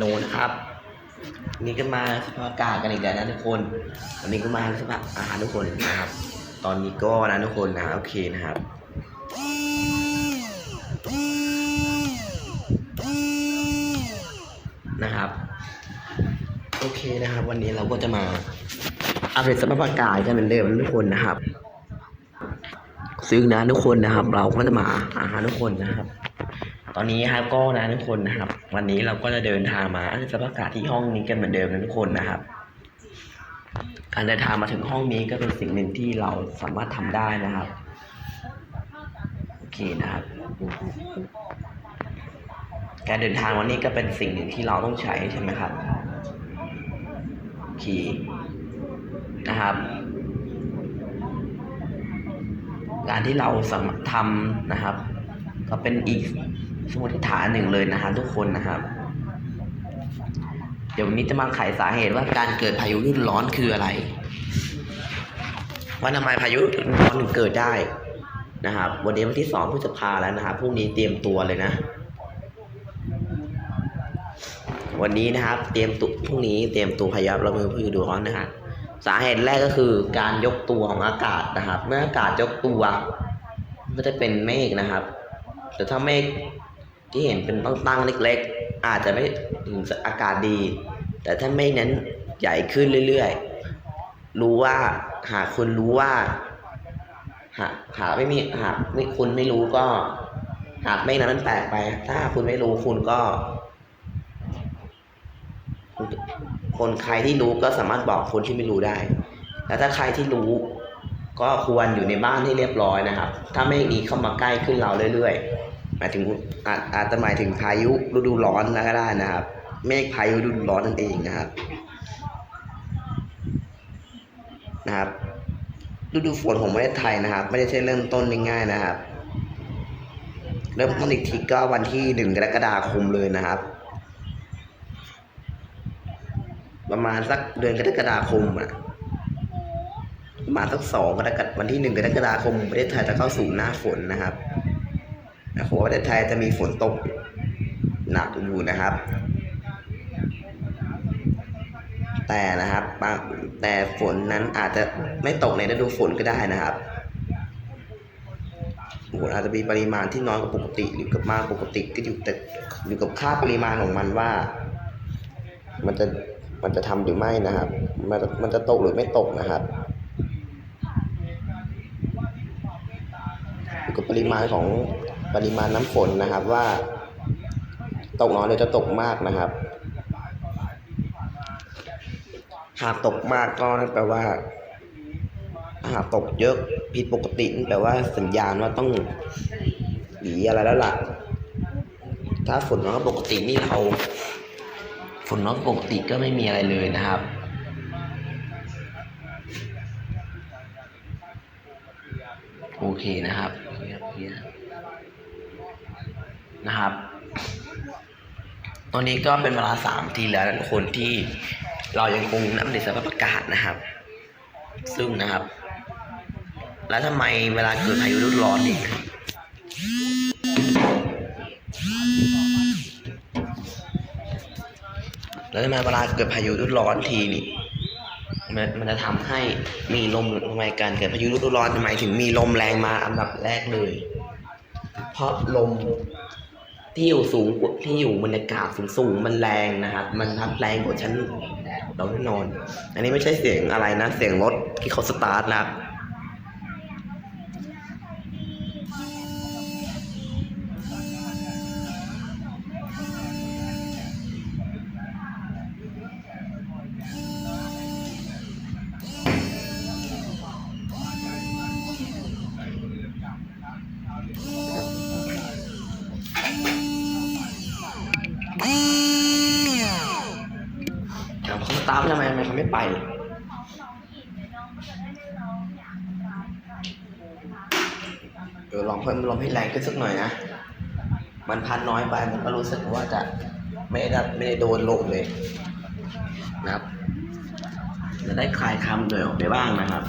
โนนะครับนี่ก็มาสภาพอากาศกันอีกแล้วนะทุกคน วันนี้ก็มาสภาพอาหารทุกคนนะครับ ตอนนี้ก็นะทุกคนนะโอเคนะครับนะครับ โอเคนะครับ วันนี้เราก็จะมาอัปเดตสภาพอากาศกันเหมือนเดิมนะทุกคนนะครับ ซึ่งนะทุกคนนะครับ เราก็จะมาอาหารทุกคนนะครับ ตอนนี้ครับก็นะทุกคนนะครับ วันนี้เราก็จะเดินทางมาอัปเดตสภาพอากาศที่ห้องนี้กันเหมือนเดิมนะทุกคนนะครับ การเดินทางมาถึงห้องนี้ก็เป็นสิ่งหนึ่งที่เราสามารถทำได้นะครับโอเคนะครับ การเดินทางวันนี้ก็เป็นสิ่งหนึ่งที่เราต้องใช้ใช่ไหมครับโอเคนะครับการที่เราสามารถทำนะครับ ก็เป็นอีก สมมติฐานหนึ่งเลยนะฮะทุกคนนะครับ เดี๋ยววันนี้จะมาไขสาเหตุว่าการเกิดพายุฤดูร้อนคืออะไร ว่าทำไมพายุฤดูร้อนถึงเกิดได้นะครับ วันนี้วันที่สองพฤษภาแล้วนะครับพรุ่งนี้เตรียมตัวเลยนะ วันนี้นะครับ เตรียมตัวพรุ่งนี้เตรียมตัวพายุรับมือพายุฤดูร้อนนะฮะสาเหตุแรกก็คือการยกตัวของอากาศนะครับ เมื่ออากาศยกตัว ก็จะเป็นเมฆนะครับ แต่ถ้าเมฆ ที่เห็นเป็นตั้งๆเล็ก ๆ อาจจะไม่ถึงอากาศดี แต่ถ้าเมฆนั้นใหญ่ขึ้นเรื่อยๆ รู้ว่าหากคุณรู้ว่า หากหากไม่มีหากไม่คุณไม่รู้ก็ หากเมฆนั้นมันแปลกไป ถ้าคุณไม่รู้คุณก็ คนใครที่รู้ก็สามารถบอกคนที่ไม่รู้ได้ แล้วถ้าใครที่รู้ก็ควรอยู่ในบ้านให้เรียบร้อยนะครับ ถ้าไม่มีเข้ามาใกล้ขึ้นเราเรื่อยๆ หมายถึงอาจอาจจะหมายถึงพายุฤดูร้อนแล้วก็ได้นะครับ เมฆพายุฤดูร้อนนั่นเองนะครับ นะครับฤดูฝนของประเทศไทยนะครับ ไม่ได้ใช่เริ่มต้นง่ายๆนะครับ เริ่มต้นอีกทีก็วันที่หนึ่งกรกฎาคมเลยนะครับ ประมาณสักเดือนกรกฎาคมอะประมาณสักสองกรกฎาวันที่หนึ่งกรกฎาคมประเทศไทยจะเข้าสู่หน้าฝนนะครับ นะผมว่าประเทศไทยจะมีฝนตกหนักอยู่นะครับ แต่นะครับบางแต่ฝนนั้นอาจจะไม่ตกในฤดูฝนก็ได้นะครับฝนอาจจะมีปริมาณที่น้อยกว่าปกติหรือกับมากปกติก็อยู่แต่อยู่กับค่าปริมาณของมันว่า มันจะมันจะทำหรือไม่นะครับ มันมันจะตกหรือไม่ตกนะครับอยู่กับปริมาณของ ปริมาณน้ำฝนนะครับว่า ตกน้อยหรือจะตกมากนะครับ หากตกมากก็นั่นแปลว่า หากตกเยอะผิดปกตินั่นแปลว่าสัญญาณว่าต้องหนีอะไรแล้วล่ะ ถ้าฝนน้อยปกตินี่เราฝนน้อยปกติก็ไม่มีอะไรเลยนะครับโอเคนะครับ นะครับ ตอนนี้ก็เป็นเวลาสามทีแล้วนะทุกคนที่เรายังคงนับในสภาพอากาศนะครับ ซึ่งนะครับ แล้วทำไมเวลาเกิดพายุฤดูร้อนนี่แล้วทำไมเวลาเกิดพายุฤดูร้อนทีนี่มันมันจะทำให้มีลมทำไมการเกิดพายุฤดูร้อนทำไมถึงมีลมแรงมาอันดับแรกเลย เพราะลม ที่อยู่สูงกว่าที่อยู่บรรยากาศสูงสูงมันแรงนะครับ มันรับแรงกว่าชั้นเราแน่นอน อันนี้ไม่ใช่เสียงอะไรนะ เสียงรถที่เขาสตาร์ทนะครับามทำไมทำไมเขาไม่ไป เดี๋ยวลองเพิ่มลมให้แรงขึ้นสักหน่อยนะ มันพัดน้อยไปมันก็รู้สึกว่าจะไม่ได้ไม่ได้โดนลมเลยนะครับ จะได้คลายคำเหนื่อยออกไปบ้างนะครับ